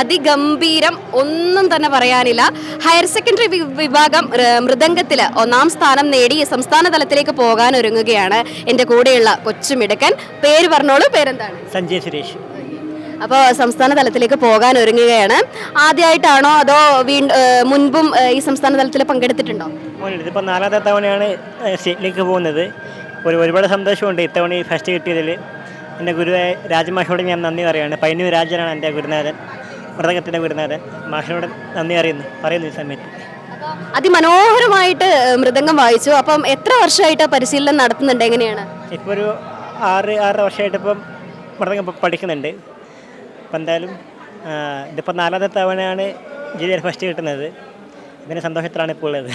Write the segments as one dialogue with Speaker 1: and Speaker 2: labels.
Speaker 1: അതിഗംഭീരം ഒന്നും തന്നെ പറയാനില്ല. ഹയർ സെക്കൻഡറി വിഭാഗം മൃദംഗത്തിൽ ഒന്നാം സ്ഥാനം നേടി സംസ്ഥാന തലത്തിലേക്ക് പോകാൻ ഒരുങ്ങുകയാണ് എന്റെ കൂടെയുള്ള കൊച്ചുമിടുക്കൻ പേര് പറഞ്ഞോളൂ പേരെന്താണ്?
Speaker 2: സഞ്ജയ് സുരേഷ്.
Speaker 1: അപ്പോൾ സംസ്ഥാന തലത്തിലേക്ക് പോകാൻ ഒരുങ്ങുകയാണ് ആദ്യമായിട്ടാണോ അതോ വീണ്ടും മുൻപും ഈ സംസ്ഥാന തലത്തിൽ പങ്കെടുത്തിട്ടുണ്ടോ?
Speaker 2: ഇതിപ്പോൾ നാലാമത്തെ തവണയാണ് സ്റ്റേറ്റിലേക്ക് പോകുന്നത്. ഒരു ഒരുപാട് സന്തോഷമുണ്ട് ഇത്തവണ ഈ ഫസ്റ്റ് കിട്ടിയതിൽ എന്റെ ഗുരുവായ രാജമാഷോട് ഞാൻ നന്ദി പറയുകയാണ്. പൈനൂർ രാജനാണ് എന്റെ ഗുരുനാഥൻ. മൃതകത്തിന്റെ ഗുരുനാഥൻ മാഷിനോട് നന്ദി അറിയുന്നു. പറയുന്നു ഈ സമയത്ത്.
Speaker 1: അതിമനോഹരമായിട്ട് മൃദംഗം വായിച്ചു. അപ്പം എത്ര വർഷമായിട്ട് പരിശീലനം നടത്തുന്നുണ്ട്? എങ്ങനെയാണ്?
Speaker 2: ഇപ്പോൾ ഒരു ആറ് ആറ് വർഷമായിട്ട് ഇപ്പം മൃദംഗം പഠിക്കുന്നുണ്ട്. അപ്പം എന്തായാലും ഇതിപ്പോൾ നാലാമത്തെ തവണയാണ് ജില്ലയിൽ ഫസ്റ്റ് കിട്ടുന്നത്. ഇതിന് സന്തോഷത്തിലാണ് ഇപ്പോൾ ഉള്ളത്.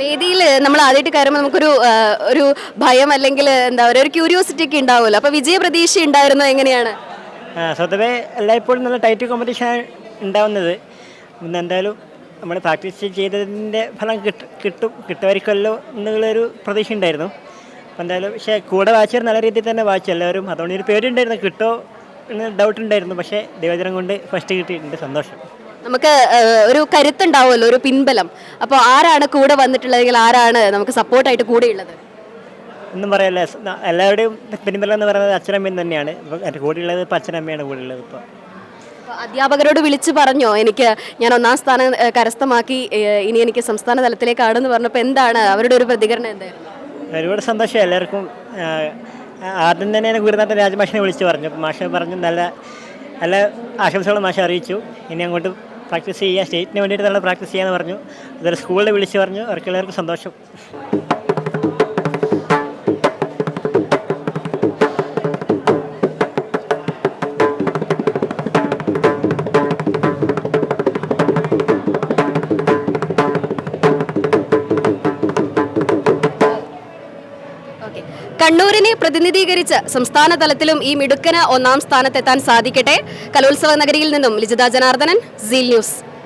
Speaker 1: വേദിയിൽ നമ്മൾ ആദ്യമായിട്ട് കയറുമ്പോൾ നമുക്കൊരു ഒരു ഭയം അല്ലെങ്കിൽ എന്താ പറയുക ഒരു ക്യൂരിയോസിറ്റി ഒക്കെ ഉണ്ടാവുമല്ലോ. അപ്പോൾ വിജയപ്രതീക്ഷ ഉണ്ടായിരുന്നോ? എങ്ങനെയാണ്?
Speaker 2: സ്വതവേ എല്ലായ്പ്പോഴും നല്ല ടൈറ്റ് കോമ്പറ്റീഷൻ ഉണ്ടാവുന്നത്. ഇന്ന് എന്തായാലും നമ്മൾ പ്രാക്ടീസ് ചെയ്തതിന്റെ ഫലം കിട്ടും കിട്ടും കിട്ടുമായിരിക്കുമല്ലോ എന്നുള്ളൊരു പ്രതീക്ഷ ഉണ്ടായിരുന്നു. അപ്പോൾ എന്തായാലും പക്ഷേ കൂടെ വായിച്ചവർ നല്ല രീതിയിൽ തന്നെ വായിച്ചു എല്ലാവരും അതുകൊണ്ട് ഒരു പേടിയുണ്ടായിരുന്നു കിട്ടോ എന്ന് ഡൗട്ട് ഉണ്ടായിരുന്നു. പക്ഷേ ദൈവജനം കൊണ്ട് ഫസ്റ്റ് കിട്ടിയിട്ടുണ്ട്. സന്തോഷം.
Speaker 1: നമുക്ക് ഒരു കരുത്തുണ്ടാവുമല്ലോ ഒരു പിൻബലം. അപ്പോൾ ആരാണ് കൂടെ വന്നിട്ടുള്ളതെങ്കിൽ ആരാണ് നമുക്ക് സപ്പോർട്ടായിട്ട് കൂടെയുള്ളത്?
Speaker 2: ഒന്നും പറയല്ല എല്ലാവരുടെയും പിൻബലം എന്ന് പറയുന്നത് അച്ഛനമ്മയും തന്നെയാണ്. എന്റെ കൂടെയുള്ളത് ഇപ്പോൾ അച്ഛനമ്മയാണ് കൂടെയുള്ളത് ഇപ്പോൾ
Speaker 1: അധ്യാപകരോട് വിളിച്ച് പറഞ്ഞോ എനിക്ക് ഞാൻ ഒന്നാം സ്ഥാനം കരസ്ഥമാക്കി ഇനി എനിക്ക് സംസ്ഥാന തലത്തിലേക്കാണെന്ന് പറഞ്ഞപ്പോൾ എന്താണ് അവരുടെ ഒരു പ്രതികരണം എന്തായിരുന്നു?
Speaker 2: ഒരുപാട് സന്തോഷം എല്ലാവർക്കും. ആദ്യം തന്നെ ഗുരുനാഥൻ രാജമാഷിനെ വിളിച്ച് പറഞ്ഞു. മാഷെ പറഞ്ഞു നല്ല നല്ല ആശംസകളും മാഷ അറിയിച്ചു. ഇനി അങ്ങോട്ട് പ്രാക്ടീസ് ചെയ്യുക സ്റ്റേറ്റിന് വേണ്ടിയിട്ട് നല്ല പ്രാക്ടീസ് ചെയ്യാമെന്ന് പറഞ്ഞു. അതൊരു സ്കൂളിൽ വിളിച്ച് പറഞ്ഞു. അവർക്ക് എല്ലാവർക്കും സന്തോഷം.
Speaker 1: കണ്ണൂരിനെ പ്രതിനിധീകരിച്ച് സംസ്ഥാന തലത്തിലും ഈ മിടുക്കന് ഒന്നാം സ്ഥാനത്തെത്താൻ സാധിക്കട്ടെ. കലോത്സവ നഗരിയിൽ നിന്നും ലിജിത ജനാർദ്ദനൻ സീൽ ന്യൂസ്.